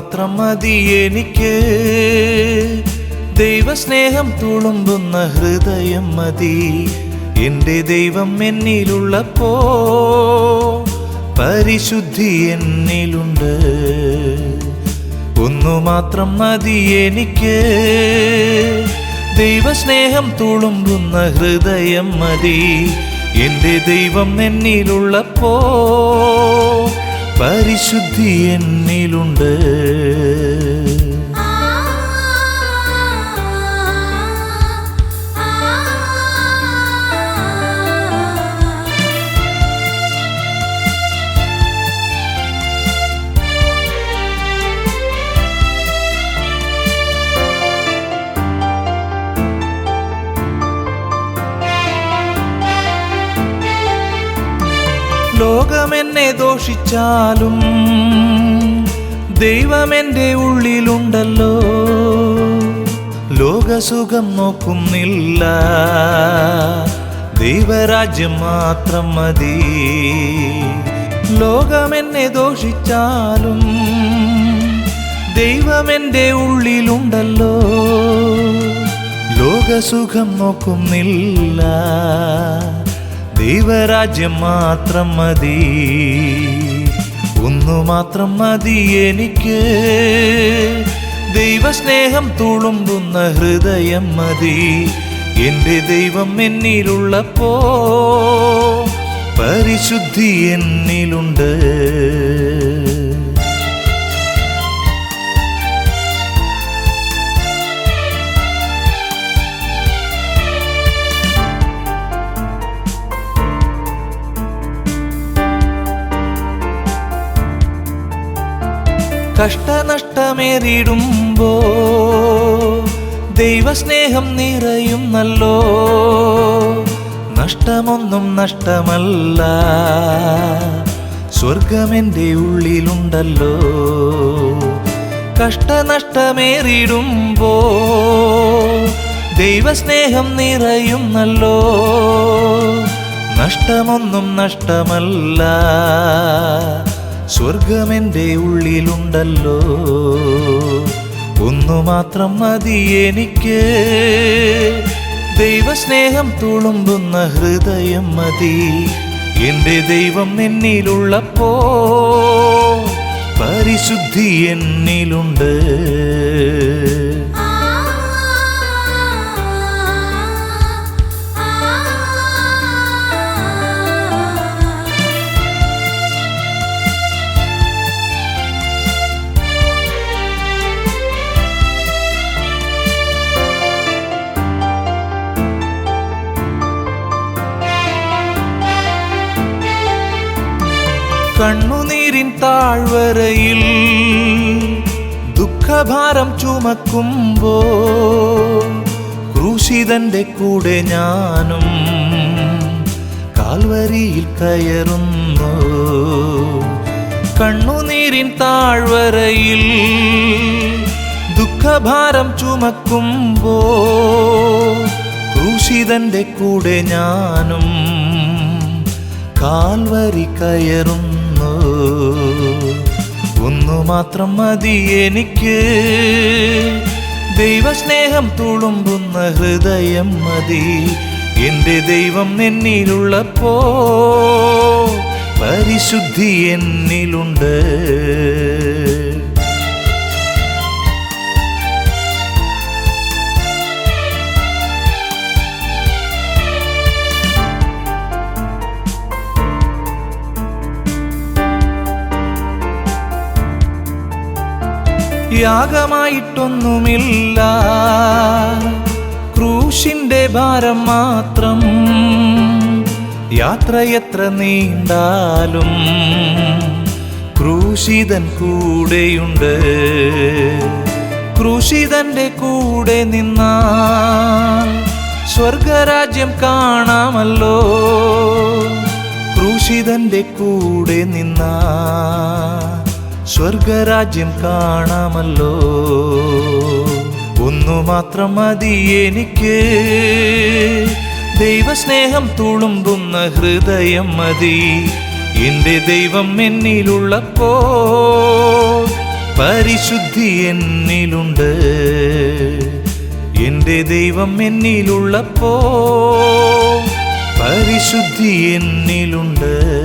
മതി എനിക്ക്. ദൈവസ്നേഹം തുളുമ്പുന്ന ഹൃദയം മതി. എന്റെ ദൈവം എന്നിലുള്ളപ്പോ പരിശുദ്ധി എന്നിലുണ്ട്. ഒന്നു മാത്രം മതി എനിക്ക്. ദൈവസ്നേഹം തുളുമ്പുന്ന ഹൃദയം മതി. എന്റെ ദൈവം എന്നിലുള്ളപ്പോ പരിശുദ്ധി എന്നിലുണ്ട്. ലോകമെന്നെ ദോഷിച്ചാലും ദൈവമെന്റെ ഉള്ളിലുണ്ടല്ലോ. ലോകസുഖം നോക്കുന്നില്ല. ദൈവരാജ്യം മാത്രം മതി. ലോകമെന്നെ ദോഷിച്ചാലും ദൈവമെന്റെ ഉള്ളിലുണ്ടല്ലോ. ലോകസുഖം നോക്കുന്നില്ല. ദൈവരാജ്യം മാത്രം മതി. ഒന്നു മാത്രം മതി എനിക്ക്. ദൈവസ്നേഹം തുളുമ്പുന്ന ഹൃദയം മതി. എന്റെ ദൈവം എന്നിലുള്ളപ്പോ പരിശുദ്ധി എന്നിലുണ്ട്. കഷ്ടനഷ്ടമേറിടുമ്പോ ദൈവസ്നേഹം നിറയും നല്ലോ. നഷ്ടമൊന്നും നഷ്ടമല്ല. സ്വർഗമെന്റെ ഉള്ളിലുണ്ടല്ലോ. കഷ്ടനഷ്ടമേറിടുമ്പോ ദൈവസ്നേഹം നിറയും നല്ലോ. നഷ്ടമൊന്നും നഷ്ടമല്ല. സ്വർഗമെന്റെ ഉള്ളിലുണ്ടല്ലോ. ഒന്നു മാത്രം മതി എനിക്ക്. ദൈവസ്നേഹം തുളുമ്പുന്ന ഹൃദയം മതി. എന്റെ ദൈവം എന്നിലുള്ളപ്പോ പരിശുദ്ധി എന്നിലുണ്ട്. കണ്ണുനീരിൻ താഴ്വരയിൽ ദുഃഖഭാരം ചുമക്കുമ്പോ ക്രൂശിതന്റെ കൂടെ ഞാനും കാൽവരിയിൽ കയറുന്നു. കണ്ണുനീരിൻ താഴ്വരയിൽ ദുഃഖഭാരം ചുമക്കുമ്പോ ക്രൂശിതന്റെ കൂടെ ഞാനും കാൽവരി കയറുന്നു. ഒന്നു മാത്രം മതി എനിക്ക്. ദൈവസ്നേഹം തുളുമ്പുന്ന ഹൃദയം മതി. എന്റെ ദൈവം എന്നിലുള്ളപ്പോ പരിശുദ്ധി എന്നിലുണ്ട്. യാഗമായിട്ടൊന്നുമില്ല. ക്രൂശിന്റെ ഭാരം മാത്രം യാത്ര എത്ര നീണ്ടാലും ക്രൂശിതൻ കൂടെയുണ്ട്. ക്രൂശിതന്റെ കൂടെ നിന്നാൽ സ്വർഗരാജ്യം കാണാമല്ലോ. ക്രൂശിതന്റെ കൂടെ നിന്നാ സ്വർഗരാജ്യം കാണാമല്ലോ. ഒന്നു മാത്രം മതി എനിക്ക്. ദൈവസ്നേഹം തുളുമ്പുന്ന ഹൃദയം മതി. എന്റെ ദൈവം എന്നിലുള്ളപ്പോ പരിശുദ്ധി എന്നിലുണ്ട്. എന്റെ ദൈവം എന്നിലുള്ളപ്പോ പരിശുദ്ധി എന്നിലുണ്ട്.